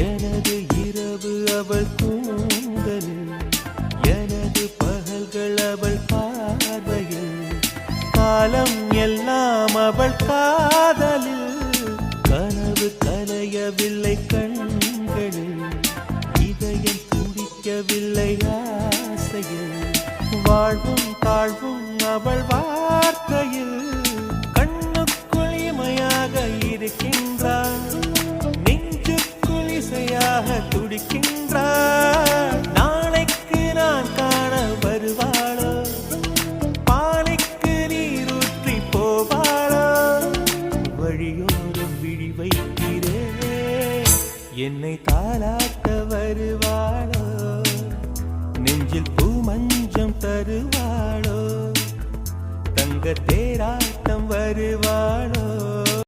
எனது இரவு அவள் கூந்தலில் எனது பகல்கள் அவள் பார்வையில் காலம் எல்லாம் அவள் காதலில் கனவு கலையவில்லை கண்களில் இதயம் துடிக்கவில்லை ஆசையில் வாழ்வும் தாழ்வும் அவள் வார்த்தையில் கண்ணுக்குள் இமையாக இருக்கின்றார் துடிக்கின்றாள் நாளைக்கு நான் காண வருவாளோ? பாலைக்கு நீரூற்றி போவாளோ? வழியோரம் விழி வைக்கிறேன் என்னை தாளாட்ட வருவாளோ? நெஞ்சில் பூமஞ்சம் தருவாளோ? தங்க தேராட்டம் வருவாள்?